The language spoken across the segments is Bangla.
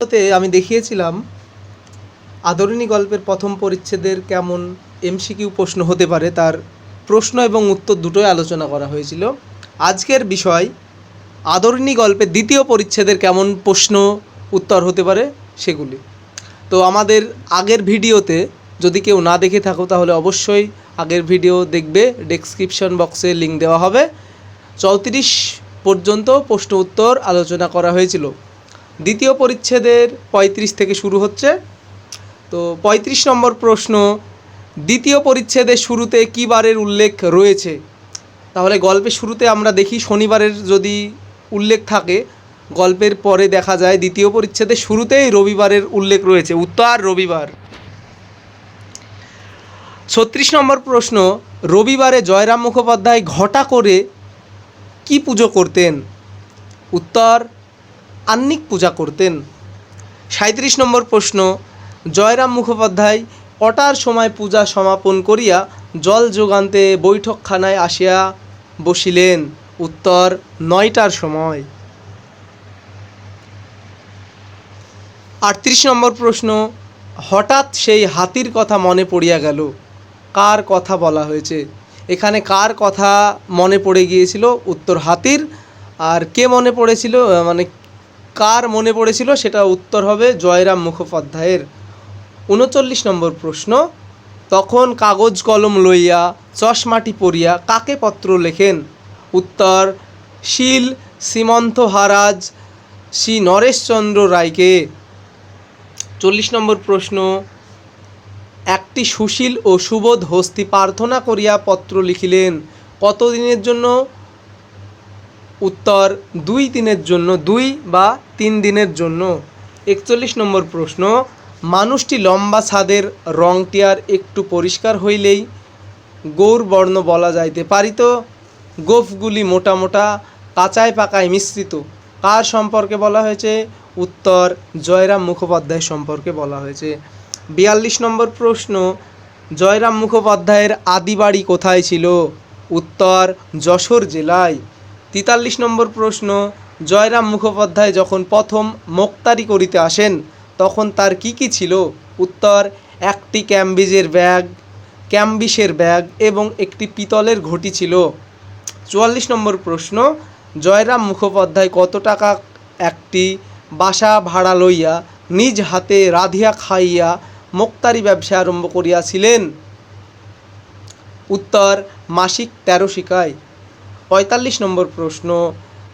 তে আমি দেখিয়েছিলাম আদরণী গল্পের প্রথম পরিচ্ছেদের কেমন এমসিকিউ প্রশ্ন হতে পারে, তার প্রশ্ন এবং উত্তর দুটোই আলোচনা করা হয়েছিল। আজকের বিষয়, আদরণী গল্পের দ্বিতীয় পরিচ্ছেদের কেমন প্রশ্ন উত্তর হতে পারে সেগুলি। তো আমাদের আগের ভিডিওতে যদি কেউ না দেখে থাকো, তাহলে অবশ্যই আগের ভিডিও দেখবে ডেসক্রিপশন বক্সে লিঙ্ক দেওয়া হবে। চৌত্রিশ পর্যন্ত প্রশ্ন উত্তর আলোচনা করা হয়েছিল। দ্বিতীয় পরিচ্ছেদের পঁয়ত্রিশ থেকে শুরু হচ্ছে। তো পঁয়ত্রিশ নম্বর প্রশ্ন, দ্বিতীয় পরিচ্ছেদের শুরুতে কী বারের উল্লেখ রয়েছে? তাহলে গল্পের শুরুতে আমরা দেখি শনিবারের যদি উল্লেখ থাকে, গল্পের পরে দেখা যায় দ্বিতীয় পরিচ্ছেদের শুরুতেই রবিবারের উল্লেখ রয়েছে, উত্তর রবিবার। ছত্রিশ নম্বর প্রশ্ন, রবিবারে জয়রাম মুখোপাধ্যায় ঘটা করে কি পুজো করতেন? উত্তর আহ্নিক পূজা করতেন। সাঁত্রিশ নম্বর প্রশ্ন, জয়রাম মুখোপাধ্যায় কটার সময় পূজা সমাপন করিয়া জল যোগান্তে বৈঠকখানায় আসিয়া বসিলেন? উত্তর, নয়টার সময়। আটত্রিশ নম্বর প্রশ্ন, হঠাৎ সেই হাতির কথা মনে পড়িয়া গেল। কার কথা বলা হয়েছে? এখানে কার কথা মনে পড়ে গিয়েছিল? উত্তর হাতির। আর কে মনে পড়েছিল? মানে কার মনে পড়েছিল? সেটা উত্তর হবে জয়রাম মুখোপাধ্যায়ের। উনচল্লিশ নম্বর প্রশ্ন, তখন কাগজ কলম লইয়া চশমাটি পরিয়া কাকে পত্র লেখেন? উত্তর, শীল সীমন্ত হারাজ শ্রী নরেশচন্দ্র রায়কে। চল্লিশ নম্বর প্রশ্ন, একটি সুশীল ও সুবোধ হস্তি প্রার্থনা করিয়া পত্র লিখিলেন। কতদিনের জন্য? উত্তর দুই দিনের জন্য, দুই বা তিন দিনের জন্য। একচল্লিশ নম্বর প্রশ্ন, মানুষটি লম্বা ছাদের রংটি আর একটু পরিষ্কার হইলেই গৌরবর্ণ বলা যাইতে পারিত। গোফগুলি মোটা মোটা, কাঁচায় পাকায় মিশ্রিত। কার সম্পর্কে বলা হয়েছে? উত্তর জয়রাম মুখোপাধ্যায় সম্পর্কে বলা হয়েছে। বিয়াল্লিশ নম্বর প্রশ্ন, জয়রাম মুখোপাধ্যায়ের আদি বাড়ি কোথায় ছিল? উত্তর যশোর জেলায়। তেতাল্লিশ নম্বর প্রশ্ন, জয়রাম মুখোপাধ্যায় যখন প্রথম মোক্তারি করিতে আসেন, তখন তার কি কি ছিল? উত্তর, একটি ক্যাম্বিজের ব্যাগ, ক্যাম্বিসের ব্যাগ এবং একটি পিতলের ঘটি ছিল। চুয়াল্লিশ নম্বর প্রশ্ন, জয়রাম মুখোপাধ্যায় কত টাকা একটি বাসা ভাড়া লইয়া নিজ হাতে রাধিয়া খাইয়া মোক্তারি ব্যবসা আরম্ভ করিয়াছিলেন? উত্তর, মাসিক তেরো শিকায়। পঁয়তাল্লিশ নম্বর প্রশ্ন,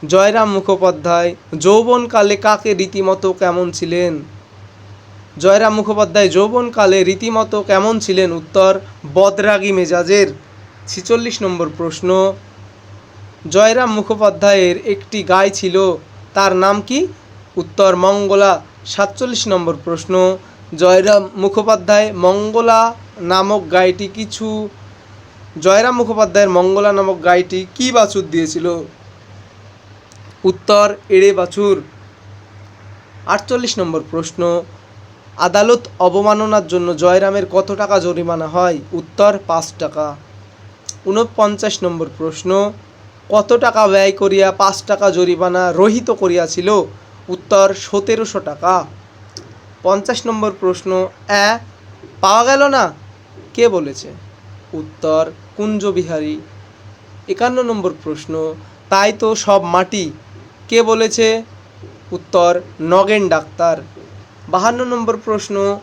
জয়রাম মুখোপাধ্যায়, যৌবনকালে কাকে রীতিমতো কেমন ছিলেন? জয়রাম মুখোপাধ্যায়, যৌবনকালে রীতিমতো কেমন ছিলেন? উত্তর, বদরাগী মেজাজের। ছিচল্লিশ নম্বর প্রশ্ন, জয়রাম মুখোপাধ্যায়ের একটি গায়ে ছিল, তার নাম কি? উত্তর, মঙ্গলা। সাতচল্লিশ নম্বর প্রশ্ন, জয়রাম মুখোপাধ্যায়, মঙ্গলা নামক গাইটি কিছু জয়রাম মুখোপাধ্যায়ের মঙ্গলা নামক গাইটি কী বাছুর দিয়েছিল? উত্তর, এড়ে বাছুর। আটচল্লিশ নম্বর প্রশ্ন, আদালত অবমাননার জন্য জয়রামের কত টাকা জরিমানা হয়? উত্তর, পাঁচ টাকা। ঊনপঞ্চাশ নম্বর প্রশ্ন, কত টাকা ব্যয় করিয়া পাঁচ টাকা জরিমানা রহিত করিয়াছিল? উত্তর, সতেরোশো টাকা। পঞ্চাশ নম্বর প্রশ্ন, অ্যা, পাওয়া গেল না? কে বলেছে? উত্তর কুঞ্জবিহারী। একান্ন নম্বর প্রশ্ন, তাই তো সব মাটি। কে বলেছে? উত্তর, নগেন ডাক্তার। বাহান্ন নম্বর প্রশ্ন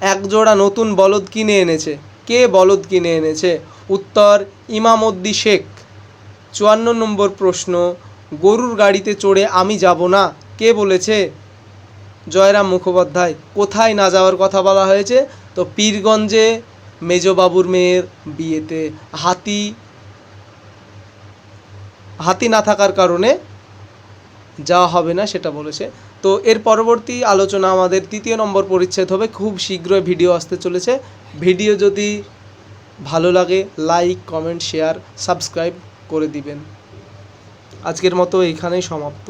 একজোড়া নতুন বলদ কিনে এনেছে। কে বলদ কিনে এনেছে? উত্তর ইমামদ্দি শেখ। চুয়ান্ন নম্বর প্রশ্ন, গরুর গাড়িতে চড়ে আমি যাব না। কে বলেছে? জয়রাম মুখোপাধ্যায়। কোথায় না যাওয়ার কথা বলা হয়েছে? তো পীরগঞ্জে মেজবাবুর মেয়ের বিয়েতে হাতি হাতি না থাকার কারণে যাওয়া হবে না সেটা বলেছে। তো এর পরবর্তী আলোচনা আমাদের তৃতীয় নম্বর পরিচ্ছেদ হবে। খুব শীঘ্রই ভিডিও আসতে চলেছে। ভিডিও যদি ভালো লাগে, লাইক, কমেন্ট, শেয়ার, সাবস্ক্রাইব করে দিবেন। আজকের মতো এইখানেই সমাপ্ত।